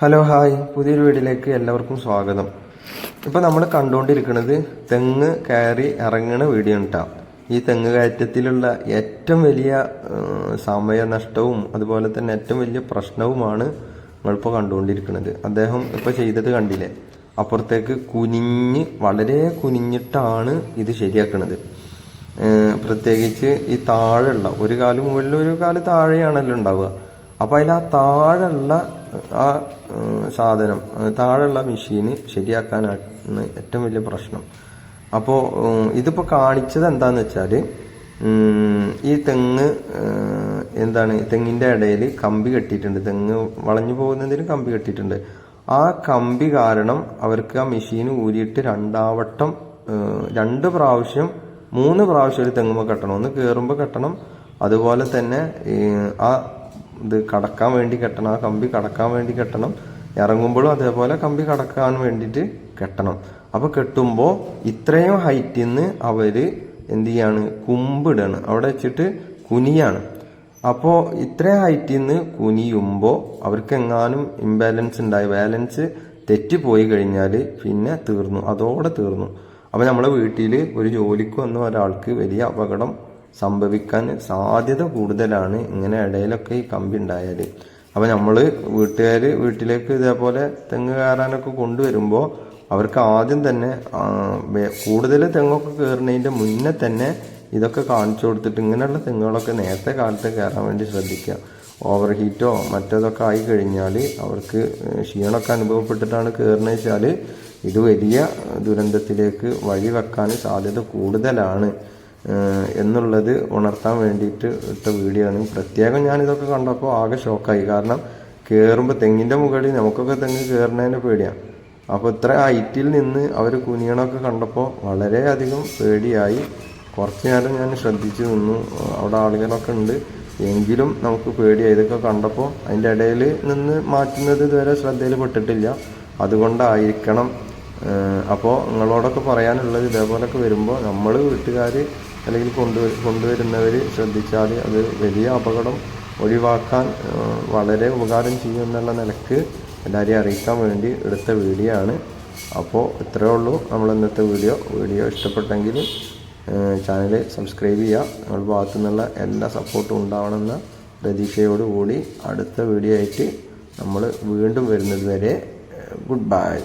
Hello hi. പുതിയൊരു വീഡിയോയിലേക്ക് എല്ലാവർക്കും സ്വാഗതം. ഇപ്പോൾ നമ്മൾ കണ്ടുകൊണ്ടിരിക്കുന്നത് തെങ്ങ് കയറി ഇറങ്ങണ വീഡിയോ ഉണ്ടാവും ഈ തെങ്ങ് കയറ്റത്തിലുള്ള ഏറ്റവും വലിയ സമയനഷ്ടവും അതുപോലെ തന്നെ ഏറ്റവും വലിയ പ്രശ്നവുമാണ് നമ്മളിപ്പോൾ കണ്ടുകൊണ്ടിരിക്കുന്നത്. അദ്ദേഹം ഇപ്പോൾ ചെയ്തത് കണ്ടില്ലേ? അപ്പുറത്തേക്ക് കുനിഞ്ഞ് വളരെ കുനിഞ്ഞിട്ടാണ് ഇത് ശരിയാക്കുന്നത് പ്രത്യേകിച്ച് ഈ താഴെയുള്ള ഒരു കാൽ മുകളിൽ ഒരു കാൽ താഴെയാണല്ലോ ഉണ്ടാവുക. അപ്പൊ അതിൽ ആ താഴെയുള്ള ആ സാധനം താഴെയുള്ള മെഷീന് ശരിയാക്കാനാണ് ഏറ്റവും വലിയ പ്രശ്നം. അപ്പോൾ ഇതിപ്പോ കാണിച്ചത് എന്താന്ന് വെച്ചാൽ ഈ തെങ്ങ് എന്താണ് തെങ്ങിന്റെ ഇടയിൽ കമ്പി കെട്ടിയിട്ടുണ്ട്. തെങ്ങ് വളഞ്ഞു പോകുന്നതിന് കമ്പി കെട്ടിയിട്ടുണ്ട്. ആ കമ്പി കാരണം അവർക്ക് ആ മെഷീൻ ഊരിയിട്ട് രണ്ടാവട്ടം രണ്ട് പ്രാവശ്യം മൂന്ന് പ്രാവശ്യം ഒരു തെങ്ങുമ്പോ കെട്ടണം. ഒന്ന് കയറുമ്പോൾ കെട്ടണം. അതുപോലെ തന്നെ ആ ഇത് കടക്കാൻ വേണ്ടി കെട്ടണം. ആ കമ്പി കടക്കാൻ വേണ്ടി കെട്ടണം. ഇറങ്ങുമ്പോഴും അതേപോലെ കമ്പി കടക്കാൻ വേണ്ടിയിട്ട് കെട്ടണം. അപ്പോൾ കെട്ടുമ്പോൾ ഇത്രയും ഹൈറ്റിൽ നിന്ന് അവർ എന്ത് ചെയ്യാണ്? കുമ്പിടാണ് അവിടെ വെച്ചിട്ട് കുനിയാണ്. അപ്പോൾ ഇത്രയും ഹൈറ്റിൽ നിന്ന് കുനിയുമ്പോൾ അവർക്ക് എങ്ങാനും ഇംബാലൻസ് ഉണ്ടായി ബാലൻസ് തെറ്റിപ്പോയി കഴിഞ്ഞാൽ പിന്നെ തീർന്നു. അതോടെ തീർന്നു. അപ്പോൾ നമ്മളെ വീട്ടിൽ ഒരു ജോലിക്ക് വന്ന ഒരാൾക്ക് വലിയ അപകടം സംഭവിക്കാൻ സാധ്യത കൂടുതലാണ് ഇങ്ങനെ ഇടയിലൊക്കെ ഈ കമ്പി ഉണ്ടായാൽ അപ്പോൾ നമ്മൾ വീട്ടുകാർ വീട്ടിലേക്ക് ഇതേപോലെ തെങ്ങ് കയറാനൊക്കെ കൊണ്ടുവരുമ്പോൾ അവർക്ക് ആദ്യം തന്നെ കൂടുതൽ തെങ്ങൊക്കെ കയറുന്നതിന്റെ മുന്നേ തന്നെ ഇതൊക്കെ കാണിച്ചു കൊടുത്തിട്ട് ഇങ്ങനെയുള്ള തെങ്ങുകളൊക്കെ നേരത്തെ കാലത്ത് കയറാൻ വേണ്ടി ശ്രദ്ധിക്കുക. ഓവർ ഹീറ്റോ മറ്റേതൊക്കെ ആയി കഴിഞ്ഞാൽ അവർക്ക് ക്ഷീണമൊക്കെ അനുഭവപ്പെട്ടിട്ടാണ് കയറുന്നത് വെച്ചാൽ ഇത് വലിയ ദുരന്തത്തിലേക്ക് വഴി വഴിവെക്കാൻ സാധ്യത കൂടുതലാണ്. എന്നുള്ളത് ഉണർത്താൻ വേണ്ടിയിട്ട് ഇട്ട വീഡിയോ ആണ്. പ്രത്യേകം ഞാനിതൊക്കെ കണ്ടപ്പോൾ ആകെ ഷോക്കായി കാരണം കയറുമ്പോൾ തെങ്ങിന്റെ മുകളിൽ നമുക്കൊക്കെ തെങ്ങ് കയറുന്നതിന്റെ പേടിയാണ് അപ്പോൾ ഇത്ര ഹൈറ്റിൽ നിന്ന് അവർ കുനിയണമൊക്കെ കണ്ടപ്പോൾ വളരെയധികം പേടിയായി. കുറച്ച് നേരം ഞാൻ ശ്രദ്ധിച്ചു നിന്നു. അവിടെ ആളുകളൊക്കെ ഉണ്ട്. എങ്കിലും നമുക്ക് പേടിയായി. ഇതൊക്കെ കണ്ടപ്പോൾ അതിന്റെ ഇടയിൽ നിന്ന് മാറ്റുന്നത് ഇതുവരെ ശ്രദ്ധയിൽപ്പെട്ടിട്ടില്ല അതുകൊണ്ടായിരിക്കണം. അപ്പോൾ നിങ്ങളോടൊക്കെ പറയാനുള്ളത് ഇതേപോലൊക്കെ വരുമ്പോൾ നമ്മൾ വീട്ടുകാർ അല്ലെങ്കിൽ കൊണ്ടു കൊണ്ടുവരുന്നവർ ശ്രദ്ധിച്ചാൽ അത് വലിയ അപകടം ഒഴിവാക്കാൻ വളരെ ഉപകാരം ചെയ്യും എന്നുള്ള നിലയ്ക്ക് എല്ലാവരെയും അറിയിക്കാൻ വേണ്ടി എടുത്ത വീഡിയോ ആണ്. അപ്പോൾ ഇത്രയേ ഉള്ളൂ. നമ്മൾ ഇന്നത്തെ വീഡിയോ. വീഡിയോ ഇഷ്ടപ്പെട്ടെങ്കിൽ ചാനൽ സബ്സ്ക്രൈബ് ചെയ്യുക. നിങ്ങളുടെ ഭാഗത്തു നിന്നുള്ള എല്ലാ സപ്പോർട്ടും ഉണ്ടാവണമെന്ന പ്രതീക്ഷയോടുകൂടി അടുത്ത വീഡിയോ ആയിട്ട് നമ്മൾ വീണ്ടും വരുന്നത് വരെ ഗുഡ് ബൈ